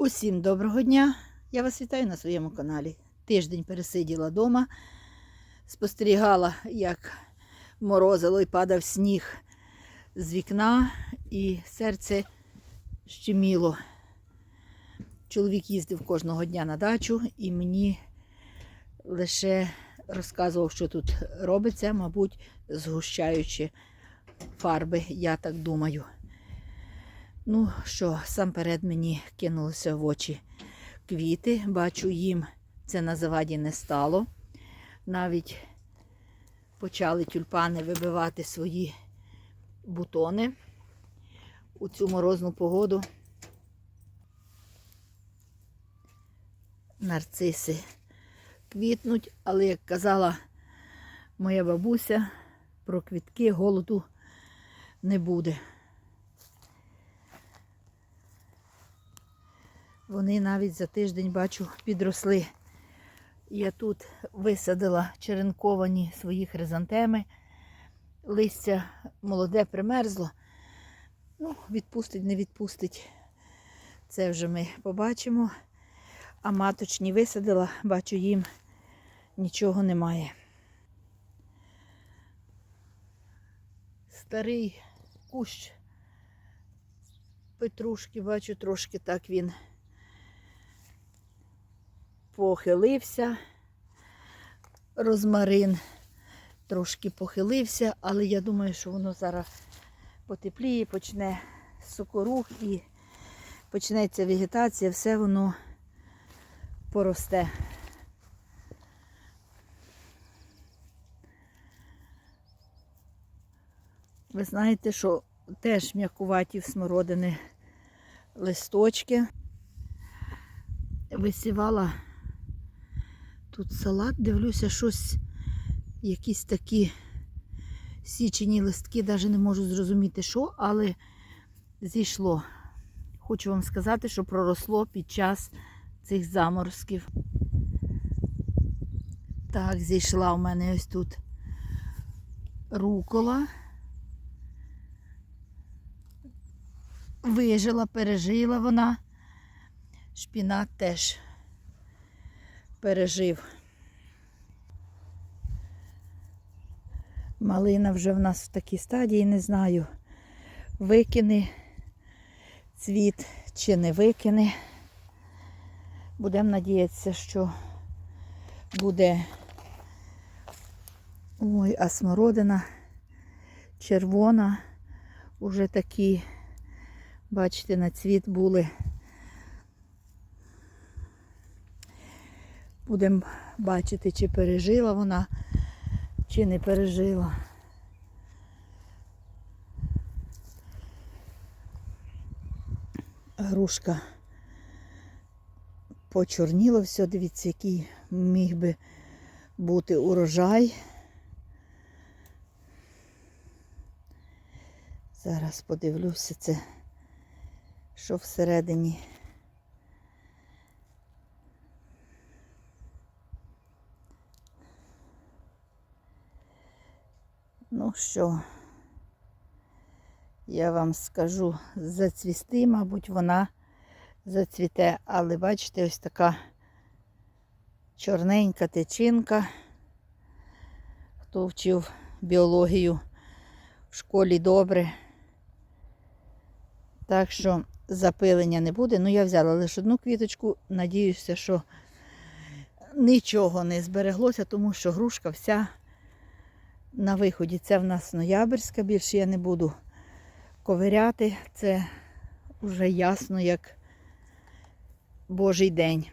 Усім доброго дня! Я вас вітаю на своєму каналі. Тиждень пересиділа вдома, спостерігала, як морозило і падав сніг з вікна, і серце щеміло. Чоловік їздив кожного дня на дачу і мені лише розказував, що тут робиться, мабуть, згущаючи фарби, я так думаю. Ну що, сам перед мені кинулося в очі квіти. Бачу, їм це на заваді не стало. Навіть почали тюльпани вибивати свої бутони у цю морозну погоду. Нарциси квітнуть, але, як казала моя бабуся, про квітки голоду не буде. Вони навіть за тиждень, бачу, підросли. Я тут висадила черенковані свої хризантеми. Листя молоде примерзло. Ну, відпустить, не відпустить. Це вже ми побачимо. А маточні висадила, бачу, їм нічого немає. Старий кущ петрушки, бачу, трошки так він похилився. Розмарин трошки похилився, але я думаю, що воно зараз потепліє, почне сокорух і почнеться вегетація, все воно поросте. Ви знаєте, що теж м'якуваті в смородини листочки. Висівала тут салат, дивлюся, щось, якісь такі січені листки, навіть не можу зрозуміти, що, але зійшло. Хочу вам сказати, що проросло під час цих заморозків. Так, зійшла у мене ось тут рукола. Вижила, пережила вона. Шпінат теж пережив. Малина вже в нас в такій стадії, не знаю, викине цвіт чи не викине. Будемо надіятися, що буде ой, а смородина червона, уже такі, бачите, на цвіт були. Будемо бачити, чи пережила вона, чи не пережила. Грушка почорніло все, дивіться, який міг би бути урожай. Зараз подивлюся це, що всередині. Ну що, я вам скажу, зацвісти, мабуть, вона зацвіте, але бачите, ось така чорненька течинка. Хто вчив біологію в школі добре. Так що запилення не буде. Ну, я взяла лише одну квіточку, надіюся, що нічого не збереглося, тому що грушка вся на виході. Це в нас ноябрьська, більше я не буду ковиряти. Це вже ясно, як Божий день.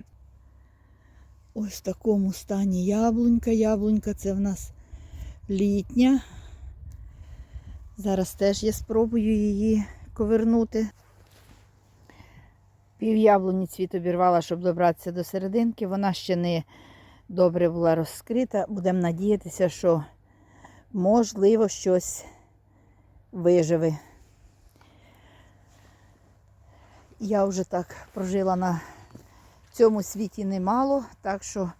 Ось в такому стані яблунька. Яблунька це в нас літня. Зараз теж я спробую її ковернути. Пів яблуні цвіт обірвала, щоб добратися до серединки. Вона ще не добре була розкрита. Будемо надіятися, що можливо щось виживе. Я вже так прожила на цьому світі немало, так що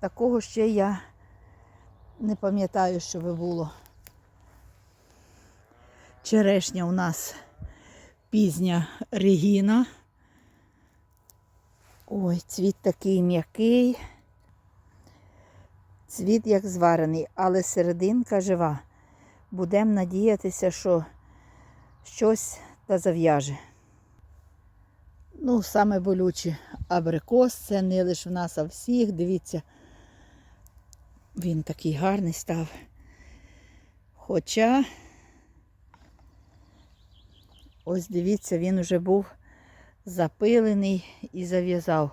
такого ще я не пам'ятаю, що би було. Черешня у нас пізня Регіна. Ой, цвіт такий м'який. Цвіт як зварений, але серединка жива. Будемо надіятися, що щось та зав'яже. Ну, саме болюче абрикос, це не лише в нас, а всіх. Дивіться, він такий гарний став. Хоча, ось дивіться, він вже був запилений і зав'язав.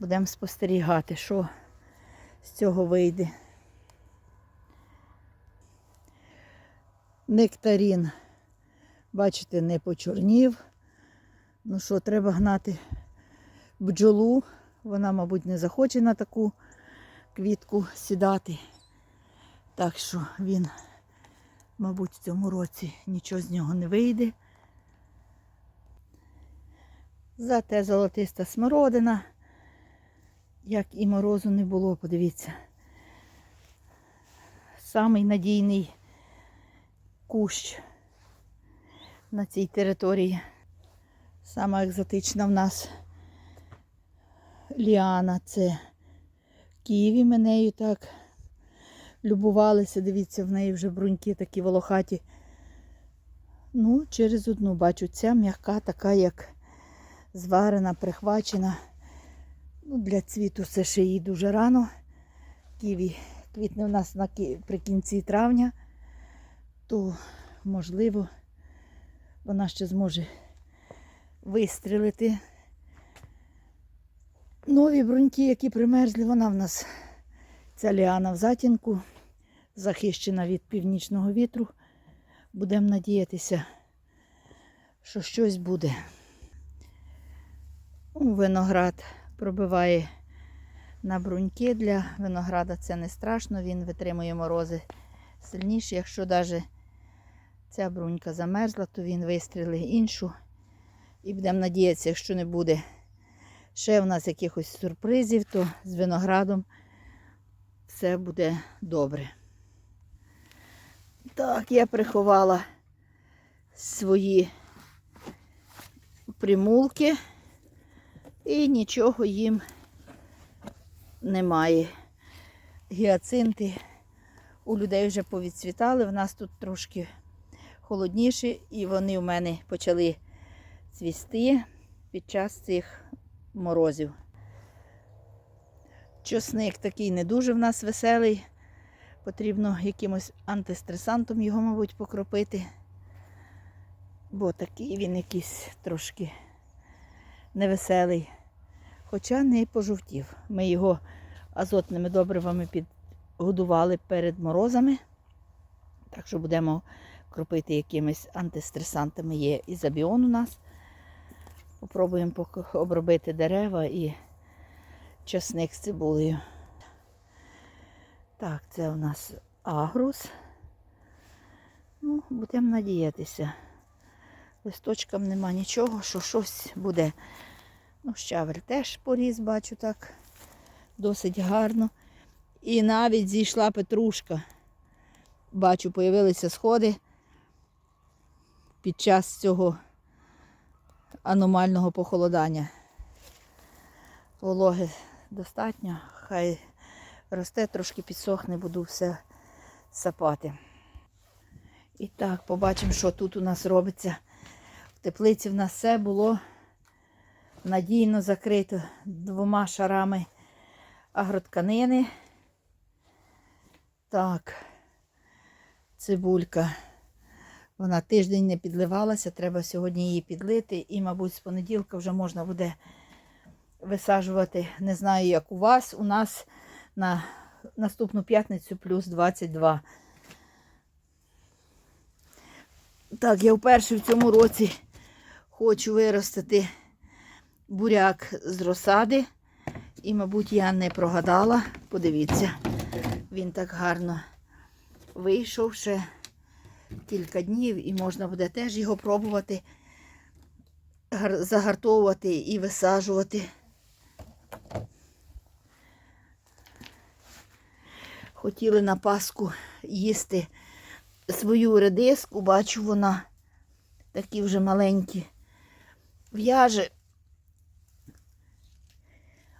Будемо спостерігати, що з цього вийде. Нектарін, бачите, не почорнів. Ну що, треба гнати бджолу. Вона, мабуть, не захоче на таку квітку сідати. Так що він, мабуть, в цьому році нічого з нього не вийде. Зате золотиста смородина, як і морозу не було, подивіться. Самий надійний кущ на цій території. Сама екзотична в нас ліана це Києві. Ми нею так любувалися. Дивіться, в неї вже бруньки такі волохаті. Ну, через одну бачу, ця м'яка, така, як зварена, прихвачена. Ну, Для цвіту це ще їй дуже рано. Ківі квітне у нас на, при кінці травня, то можливо вона ще зможе вистрілити. Нові бруньки, які примерзли, вона в нас ця ліана в затінку, захищена від північного вітру. Будемо надіятися, що щось буде. Виноград пробиває на бруньки. Для винограда це не страшно, він витримує морози сильніше. Якщо навіть ця брунька замерзла, то він вистрілить іншу. І будемо надіятися, якщо не буде ще в нас якихось сюрпризів, то з виноградом все буде добре. Так, я приховала свої примулки і нічого їм немає. Гіацинти у людей вже повідцвітали, в нас тут трошки холодніше, і вони в мене почали цвісти під час цих морозів. Чосник такий не дуже в нас веселий. Потрібно якимось антистресантом його, мабуть, покропити. Бо такий він якийсь трошки невеселий. Хоча не пожовтів. Ми його азотними добривами підгодували перед морозами. Так що будемо кропити якимись антистресантами. Є ізобіон у нас. Попробуємо обробити дерева і часник з цибулею. Так, це у нас агрус. Ну, будемо надіятися. Листочкам нема нічого, що щось буде. Ну, щавель теж поріс, бачу так. Досить гарно. І навіть зійшла петрушка. Бачу, появилися сходи під час цього аномального похолодання. Вологи достатньо, хай росте, трошки підсохне, буду все сапати. І так, побачимо, що тут у нас робиться. В теплиці в нас все було надійно закрито двома шарами агротканини. Так, цибулька. Вона тиждень не підливалася, треба сьогодні її підлити. І, мабуть, з понеділка вже можна буде висаджувати. Не знаю, як у вас. У нас на наступну п'ятницю плюс 22. Так, я вперше в цьому році хочу виростити буряк з розсади. І, мабуть, я не прогадала. Подивіться, він так гарно вийшов ще кілька днів і можна буде теж його пробувати загартовувати і висаджувати. Хотіли на Пасху їсти свою редиску, бачу, вона такі вже маленькі в'яже.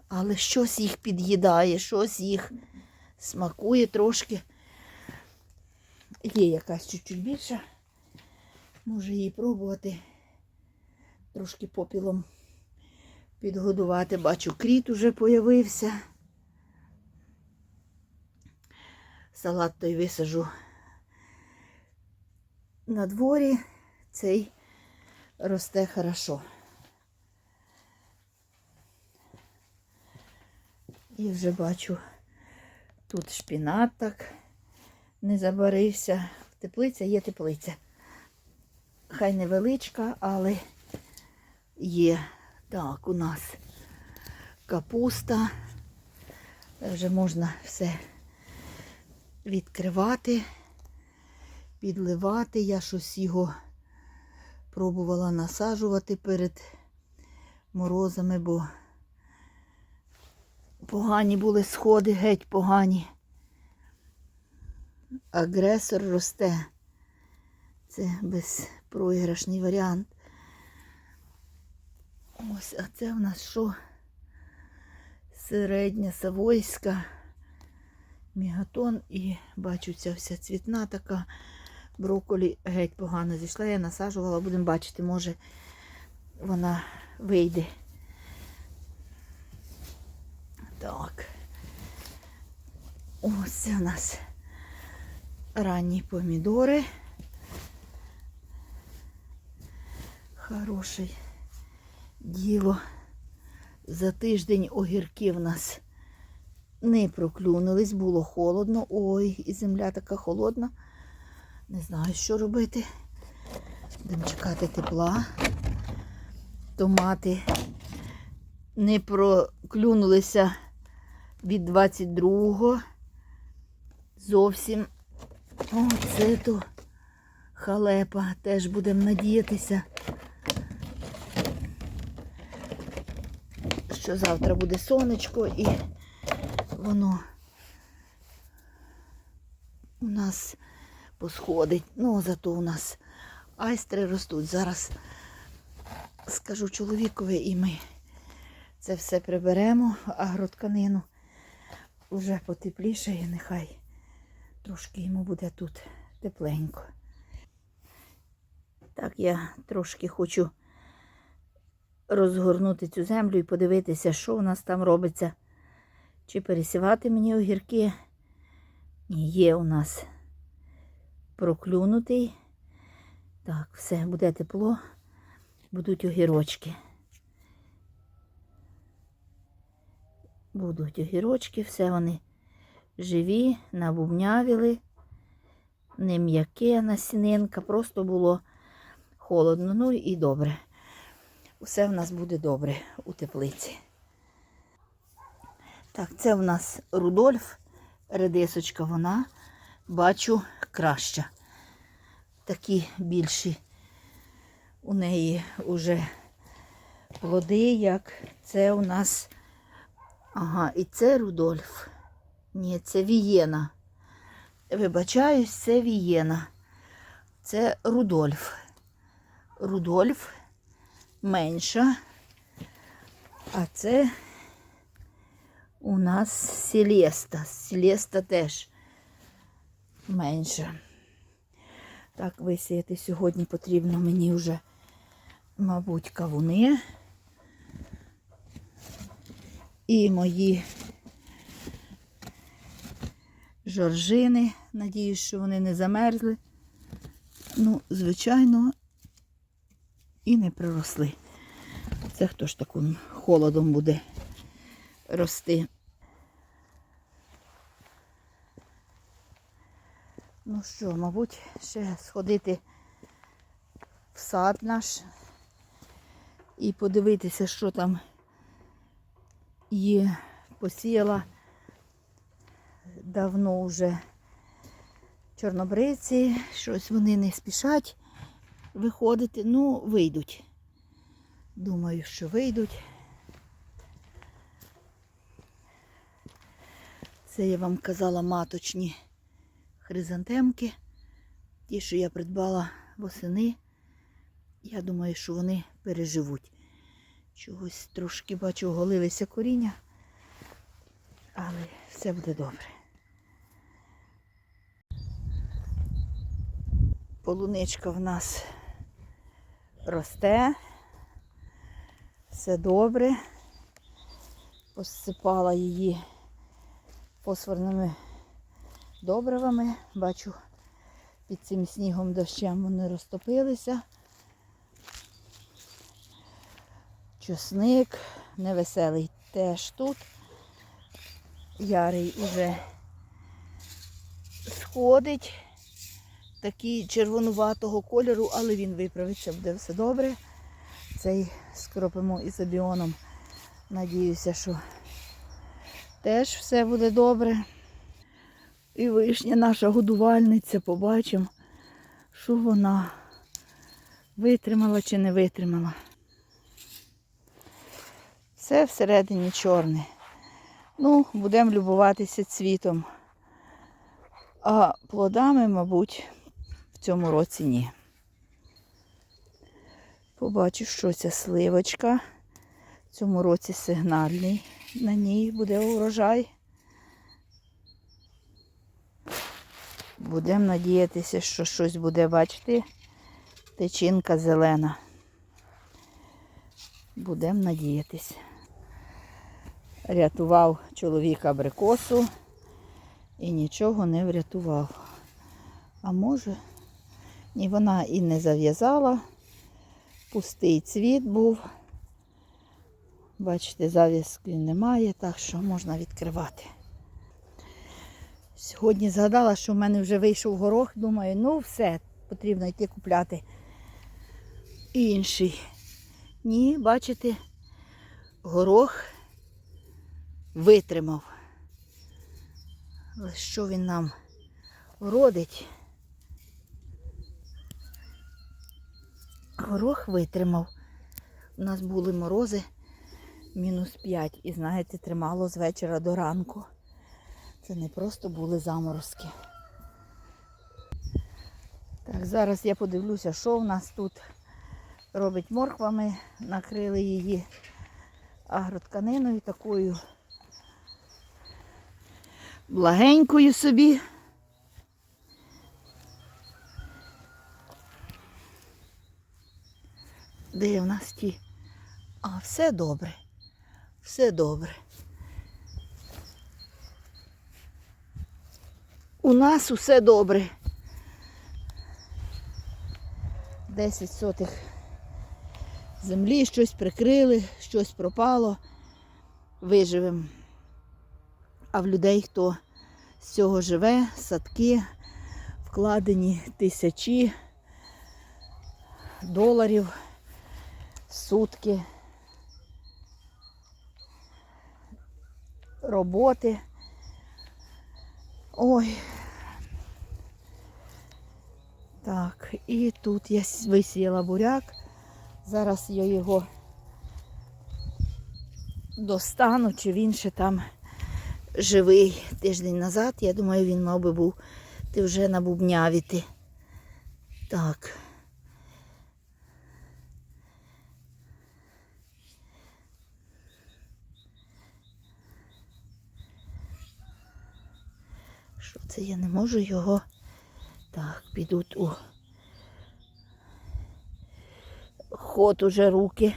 Але щось їх під'їдає, щось їх смакує трошки. Є якась чуть-чуть більша. Може її пробувати. Трошки попілом підгодувати. Бачу, кріт уже появився. Салат той висажу на дворі. Цей росте хорошо. І вже бачу, тут шпінат так не забарився. Теплиця є теплиця. Хай невеличка, але є. Так, у нас капуста. Вже можна все відкривати, підливати. Я щось його пробувала насаджувати перед морозами, бо погані були сходи, геть погані. Агресор росте. Це безпроіграшний варіант. Ось, а це в нас що? Середня Савойська, мігатон і бачу, ця вся цвітна така. Брокколі геть погано зійшла. Я насаджувала, будемо бачити, може вона вийде. Так. Ось це у нас ранні помідори. Хороший діло. За тиждень огірки в нас не проклюнулись, було холодно. Ой, і земля така холодна. Не знаю, що робити. Будемо чекати тепла. Томати не проклюнулися від 22-го. Зовсім. О, це то халепа. Теж будемо надіятися. що завтра буде сонечко і воно у нас посходить. Ну, зато у нас айстри ростуть. Зараз скажу чоловікові і ми це все приберемо, агротканину вже потеплішає, нехай трошки йому буде тут тепленько. Так, я трошки хочу розгорнути цю землю і подивитися, що у нас там робиться. Чи пересівати мені огірки? Є у нас проклюнутий. Так, все, буде тепло, будуть огірочки. Будуть огірочки, все вони живі, набубнявіли, не м'яке насінинка, просто було холодно. Ну і добре усе в нас буде добре у теплиці. Так, це в нас Рудольф, редисочка, вона, бачу, краща. Такі більші у неї вже плоди, як це у нас. Ага, і це Рудольф. Ні, це Вієна. Вибачаюсь, це Вієна. Це Рудольф. Рудольф менша. А це у нас Селеста. Селеста теж менша. Так, висіяти сьогодні потрібно мені вже, мабуть, кавуни. І мої жоржини. Надіюсь, що вони не замерзли. Ну, звичайно, і не приросли. Це хто ж таким холодом буде рости. Ну що, мабуть, ще сходити в сад наш і подивитися, що там є. Посіяла давно вже чорнобриці, щось вони не спішать виходити. Ну, вийдуть. Думаю, що вийдуть. Це я вам казала маточні хризантемки. Ті, що я придбала восени. Я думаю, що вони переживуть. Чогось трошки бачу, оголилися коріння. Але все буде добре. Полуничка в нас росте. Все добре. Посипала її фосфорними добривами. Бачу, під цим снігом дощем вони розтопилися. Чосник невеселий теж тут. Ярий уже сходить. Такий червонуватого кольору, але він виправиться, буде все добре. Цей скропимо ізобіоном. Надіюся, що теж все буде добре. І вишня наша годувальниця, побачимо, що вона витримала чи не витримала. Все всередині чорне. Ну, будемо любуватися цвітом. А плодами, мабуть, в цьому році ні. Побачу, що ця сливочка. В цьому році сигнальний. На ній буде урожай. Будемо надіятися, що щось буде, бачити. Течінка зелена. Будемо надіятися. Рятував чоловіка абрикосу і нічого не врятував. А може, ні вона і не зав'язала. Пустий цвіт був. Бачите, зав'язки немає, так що можна відкривати. Сьогодні згадала, що в мене вже вийшов горох. Думаю, ну все, потрібно йти купляти інший. Ні, бачите, горох витримав. Але що він нам родить? Горох витримав. У нас були морози мінус 5. І знаєте, тримало з вечора до ранку. Це не просто були заморозки. Так, зараз я подивлюся, що в нас тут робить морква. Ми накрили її агротканиною такою благенькою собі. Де в нас ті? А, все добре. Все добре. У нас усе добре. 10 сотих землі, щось прикрили, щось пропало. Виживемо. А в людей, хто з цього живе, садки, вкладені тисячі доларів сутки роботи. Ой. Так, і тут я висіяла буряк. Зараз я його достану, чи він ще там живий тиждень назад. Я думаю, він мав би був ти вже набубнявіти. Так. Що це я не можу його. Так, підуть у ход уже руки.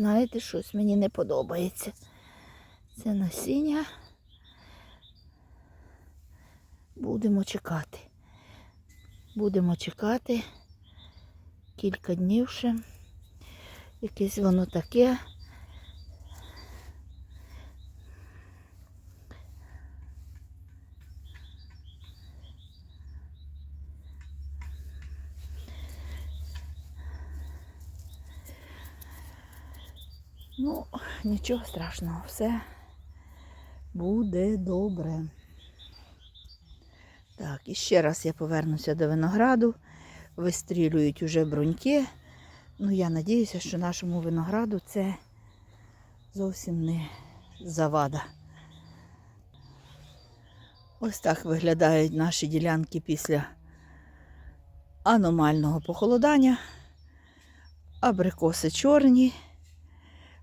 Знаєте, щось мені не подобається. Це насіння. Будемо чекати. Будемо чекати кілька днів ще. Якесь воно таке. Ну, нічого страшного, все буде добре. Так, і ще раз я повернуся до винограду. Вистрілюють уже бруньки. Ну, я надіюся, що нашому винограду це зовсім не завада. Ось так виглядають наші ділянки після аномального похолодання. Абрикоси чорні.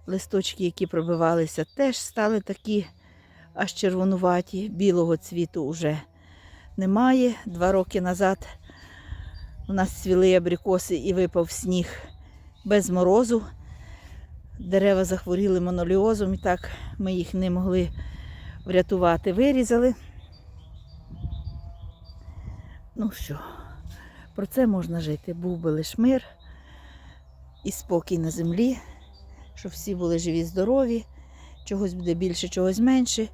Листочки, які пробивалися, теж стали такі аж червонуваті. Білого цвіту вже немає. Два роки назад у нас цвіли абрикоси і випав сніг без морозу. Дерева захворіли моноліозом, і так ми їх не могли врятувати. Вирізали. Ну що, про це можна жити. Був би лиш мир і спокій на землі, щоб всі були живі, здорові, чогось буде більше, чогось менше.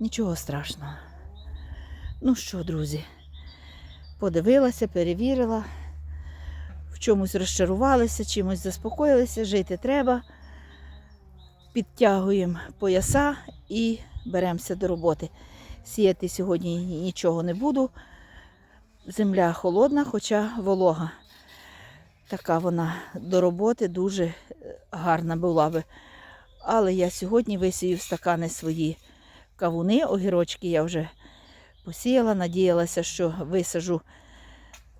Нічого страшного. Ну що, друзі, подивилася, перевірила, в чомусь розчарувалися, чимось заспокоїлися, жити треба. Підтягуємо пояса і беремося до роботи. Сіяти сьогодні нічого не буду. Земля холодна, хоча волога. Така вона до роботи дуже е, гарна була би. Але я сьогодні висію в стакани свої кавуни, огірочки я вже посіяла, надіялася, що висажу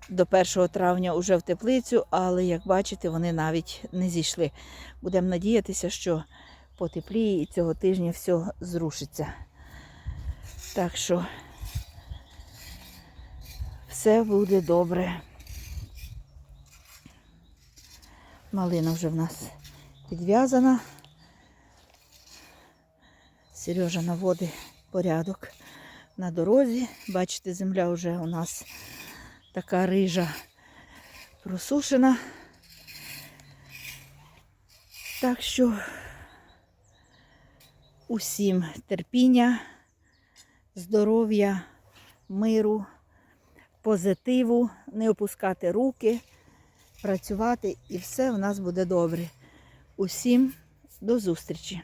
до 1 травня вже в теплицю, але як бачите, вони навіть не зійшли. Будемо надіятися, що потепліє і цього тижня все зрушиться. Так що все буде добре. Малина вже в нас підв'язана. Сережа наводить порядок на дорозі. Бачите, земля вже у нас така рижа просушена. Так що усім терпіння, здоров'я, миру, позитиву, не опускати руки, працювати і все у нас буде добре. Усім до зустрічі!